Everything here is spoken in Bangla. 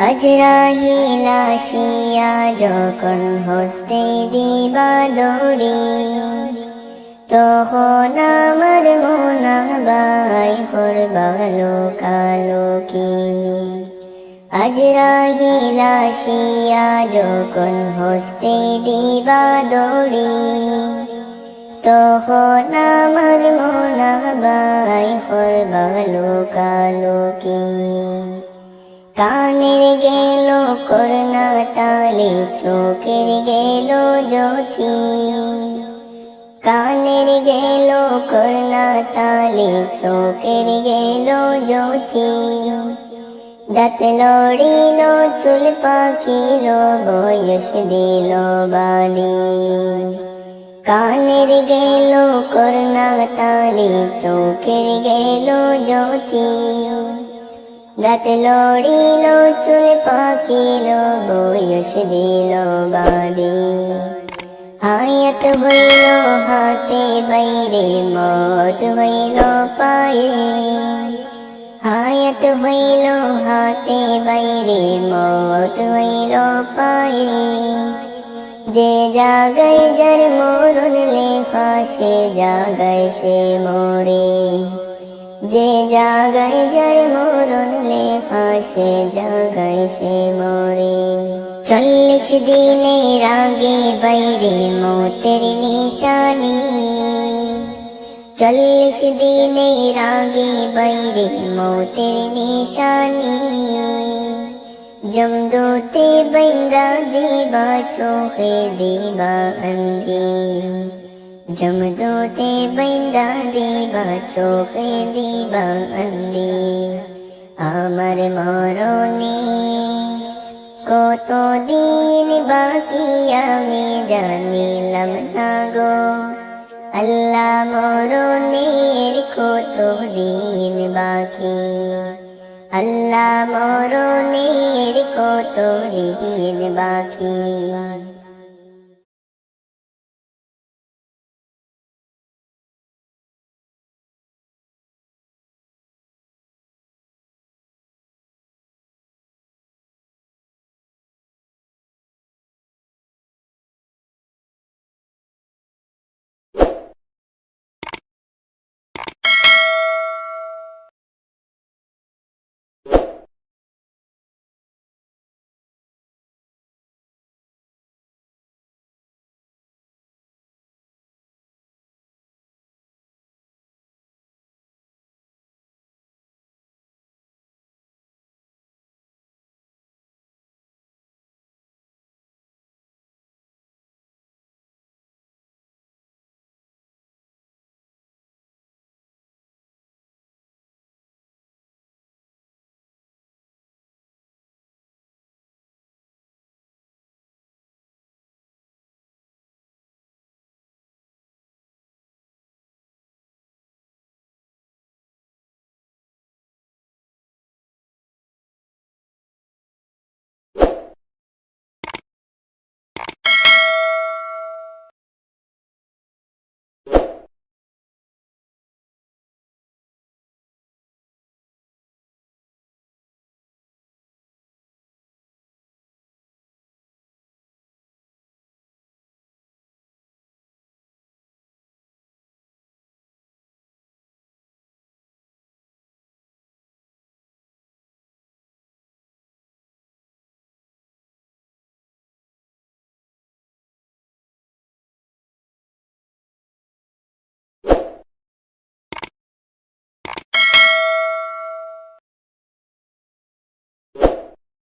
আজরাহিল আসিয়া যখন হস্তে দিবা দৌড়ি তখন আমার মোনাবাই করবালো কালো কি আজরাহিল আসিয়া যখন হস্তে দিবা দৌড়ি তখন আমার মোনাবাই করবালো কালো কানের গেল করোনা তালে চোখের গেল জ্যোতি। কানের গেল করোনা তালে চোখের গেল জ্যোতি। দাঁত লড়িল চুল পাকিল বয়স দিল বালি। কানের গেল করোনা তালে চোখের গেল জ্যোতি। দাঁত লড়িল চুল পাকিল বয়স দিল বাড়ি হায়াত হইল হাতে বাইরে, মত হইল পায়ে। হায়াত হইল হাতে বাইরে, মত হইল পায়ে। যে জাগায় যার মরণ লেখা, সে জাগায় সে মরে। যে জাগায় যার মরণ লেখা, সে জাগায় সে মরে। চল্লিশ দিনের আগে বাইরে মতের নিশানি। চল্লিশ দিনের আগে বাইরে মতের নিশানি। জমদোতে বৈন্দা দিবা, চোখে দিবা જમદો તે બૈંદા দিবা চোখে দিবা আন্দি আমার মরণে কতদিন বাকি আমি জানিলাম না গো আল্লাহ মরণের কতদিন বাকি আল্লাহ মরণের কতদিন বাকি